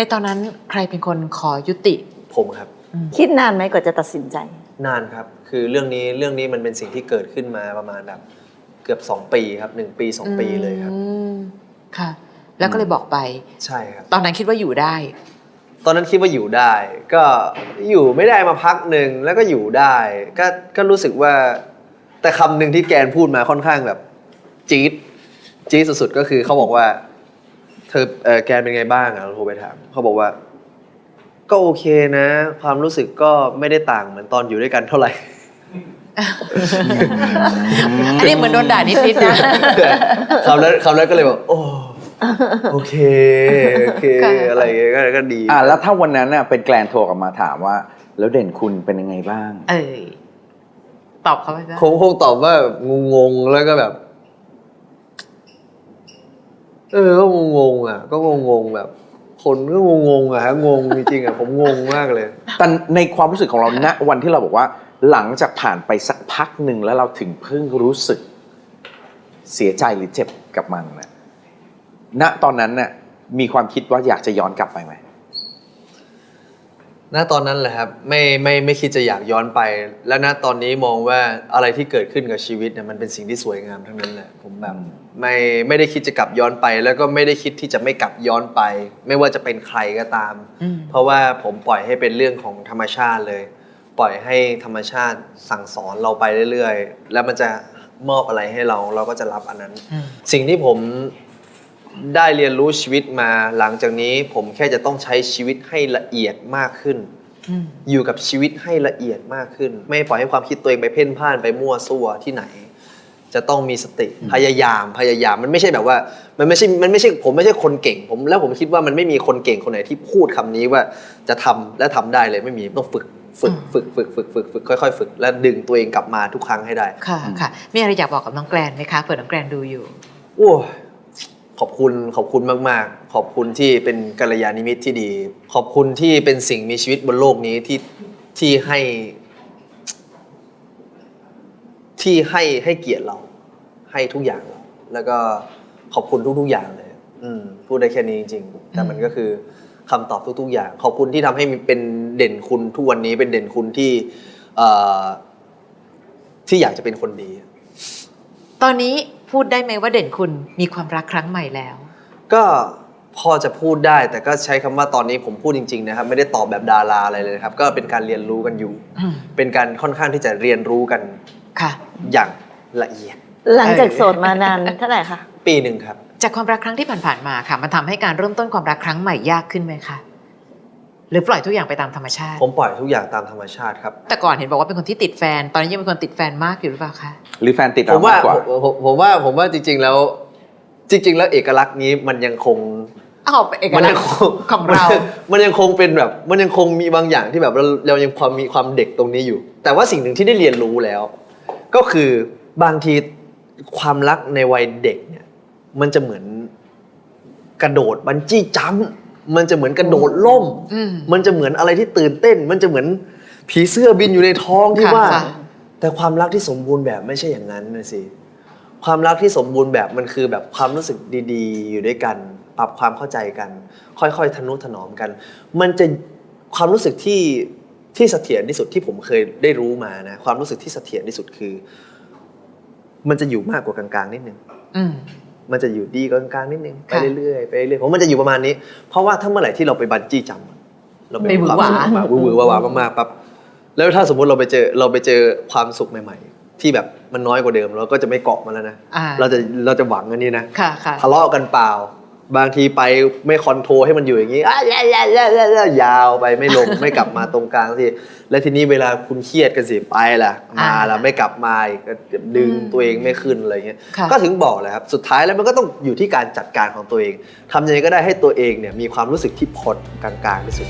ในตอนนั้นใครเป็นคนขอยุติผมครับ คิดนานไหมกว่าจะตัดสินใจ นานครับ คือเรื่องนี้เรื่องนี้มันเป็นสิ่งที่เกิดขึ้นมาประมาณแบบเกือบ 2 ปีครับหนึ่งปี 2 ปีเลยครับอืมค่ะ แล้วก็เลยบอกไปใช่ครับ ตอนนั้นคิดว่าอยู่ได้ ตอนนั้นคิดว่าอยู่ได้ ก็อยู่ไม่ได้มาพักหนึ่งแล้วก็อยู่ได้ ก็ก็รู้สึกว่า แต่คำหนึ่งที่แกนพูดมาค่อนข้างแบบจี๊ดจี๊ดสุดๆก็คือเขาบอกว่า เธอเออแกนเป็นไงบ้างอะเราโทรไปถามเขาบอกว่า ก็โอเคนะ ความรู้สึกก็ไม่ได้ต่างเหมือนตอนอยู่ด้วยกันเท่าไหร่ อันนี้เหมือนโดนด่านิดๆนะ คำนั้นคำนั้นก็เลยแบบโอ้โอเคโอเค ค่ะ อะไรอย่างเงี้ยก็ก็ดี อะแล้วถ้าวันนั้นน่ะเป็นแกลนโทรกลับมาถามว่า แล้วเด่นคุณเป็นยังไงบ้าง เออตอบเขาไปซะ คงคงตอบว่าแบบงงๆแล้วก็แบบ เออก็งงๆอะ ก็งงๆแบบ คนก็งงๆอะฮะงงจริงๆอะผมงงมากเลย แต่ในความรู้สึกของเราณวันที่เราบอกว่า หลังจากผ่านไปสักพักหนึ่งแล้วเราถึงเพิ่งรู้สึก เสียใจหรือเจ็บกับมันนะณตอนนั้นน่ะมีความคิดว่าอยากจะย้อนกลับไปไหม ณตอนนั้นแหละครับไม่ไม่ไม่คิดจะอยากย้อนไป และณตอนนี้มองว่าอะไรที่เกิดขึ้นกับชีวิตเนี่ยมันเป็นสิ่งที่สวยงามทั้งนั้นแหละผมแบบอืมไม่ไม่ได้คิดจะกลับย้อนไป แล้วก็ไม่ได้คิดที่จะไม่กลับย้อนไป ไม่ว่าจะเป็นใครก็ตามอืมเพราะว่าผมปล่อยให้เป็นเรื่องของธรรมชาติเลย ปล่อยให้ธรรมชาติสั่งสอนเราไปเรื่อยๆ แล้วมันจะมอบอะไรให้เราเราก็จะรับอันนั้นอืมสิ่งที่ผม ได้เรียนรู้ชีวิตมาหลังจากนี้ผมแค่จะต้องใช้ชีวิตให้ละเอียดมากขึ้นอืมอยู่กับชีวิตให้ละเอียดมากขึ้น ไม่ปล่อยให้ความคิดตัวเองไปเพ่นพ่านไปมั่วซั่วที่ไหน จะต้องมีสติพยายามพยายามมันไม่ใช่แบบว่า มันไม่ใช่มันไม่ใช่ผมไม่ใช่คนเก่งผม แล้วผมคิดว่ามันไม่มีคนเก่งคนไหนที่พูดคำนี้ว่าจะทำและทำได้เลยไม่มีต้องฝึกฝึกอืมฝึกฝึกฝึกฝึกฝึกค่อยๆ ฝึก และดึงตัวเองกลับมาทุกครั้งให้ได้ ค่ะค่ะมีอะไรอยากบอกกับน้องแกรนไหมคะเผื่อน้องแกรนดูอยู่โอ้ย ขอบคุณขอบคุณมาก ๆ ขอบคุณที่เป็นกัลยาณมิตรที่ดี ขอบคุณที่เป็นสิ่งมีชีวิตบนโลกนี้ที่ที่ให้ ที่ให้ให้เกียรติเรา ให้ทุกอย่างเราแล้วก็ขอบคุณทุก ๆ อย่างเลย อืมพูดได้แค่นี้จริงๆแต่มันก็คือคำตอบทุก ๆ อย่าง ขอบคุณที่ทำให้เป็นเด่นคุณทุกวันนี้เป็นเด่นคุณที่เอ่อที่อยากจะเป็นคนดี ตอนนี้ พูดได้ไหมว่าเด่นคุณมีความรักครั้งใหม่แล้ว ก็พอจะพูดได้แต่ก็ใช้คำว่าตอนนี้ผมพูดจริงๆนะครับ ไม่ได้ตอบแบบดาราอะไรเลยนะครับ ก็เป็นการเรียนรู้กันอยู่ อืมเป็นการค่อนข้างที่จะเรียนรู้กันค่ะ อย่างละเอียด หลังจากโสดมานานเท่าไหร่คะ ปีหนึ่งครับ จากความรักครั้งที่ผ่านๆมาค่ะ มันทำให้การเริ่มต้นความรักครั้งใหม่ยากขึ้นไหมคะ หรือปล่อยทุกอย่างไปตามธรรมชาติ ผมปล่อยทุกอย่างตามธรรมชาติครับ แต่ก่อนเห็นบอกว่าเป็นคนที่ติดแฟน ตอนนี้ยังเป็นคนติดแฟนมากอยู่หรือเปล่าคะ หรือแฟนติดผเรามว่ามากกว่า ผมผมผมว่าผมว่าจริง ๆแล้ว จริง ๆ แล้วเอกลักษณ์นี้มันยังคง อ้าวเป็นเอกมันลัยักงษณ์คงของเรา มันยังคงเป็นแบบ มันยังคงมีบางอย่างที่แบบเราเรายังความมีความเด็กตรงนี้อยู่ แต่ว่าสิ่งหนึ่งที่ได้เรียนรู้แล้ว ก็คือบางทีความรักในวัยเด็กเนี่ย มันจะเหมือนกระโดดบันจี้จัมป์ มันจะเหมือนกระโดดล่มอืมมันจะเหมือนอะไรที่ตื่นเต้น มันจะเหมือนผีเสื้อบินอยู่ในท้องที่ค่ะว่าค่ะแต่ความรักที่สมบูรณ์แบบไม่ใช่อย่างนั้นนะสิความรักที่สมบูรณ์แบบมันคือแบบความรู้สึกดีๆ อยู่ด้วยกัน ปรับความเข้าใจกัน ค่อยๆทนุถนอมกัน มันจะความรู้สึกที่ที่เสถียรที่สุดที่ผมเคยได้รู้มานะ ความรู้สึกที่เสถียรที่สุดคือ มันจะอยู่มากกว่ากลางๆนิดนึงอื มมันจะอยู่ดีกว่ากลางๆนิดนึงไปค่ะเรื่อยๆไปเรื่อยๆผมมันจะอยู่ประมาณนี้ เพราะว่าถ้าเมื่อไหร่ที่เราไปบันจี้จัมป์เราไปหวือหวามากๆหวือหวาหวามากๆปั๊บแล้วถ้าสมมุติเราไปเจอเราไปเจอความสุขใหม่ ๆ ที่แบบมันน้อยกว่าเดิมเราก็จะไม่เกาะมันแล้วนะอ่าเราจะเราจะหวังอันนี้นะค่ะค่ะทะเลาะกันเปล่า บางทีไปไม่คอนโทรลให้มันอยู่อย่างนี้อะแย่แย่แย่แย่แย่ยาวไปไม่ลงไม่กลับมาตรงกลางทีและทีนี้เวลาคุณเครียดกันสิไปล่ะมาละไม่กลับมาอีกก็ดึงตัวเองไม่ขึ้นอะไรเงี้ยค่ะก็ถึงบอกเลยครับสุดท้ายแล้วมันก็ต้องอยู่ที่การจัดการของตัวเองทำยังไงก็ได้ให้ตัวเองเนี่ยมีความรู้สึกที่พอดกลางๆที่สุด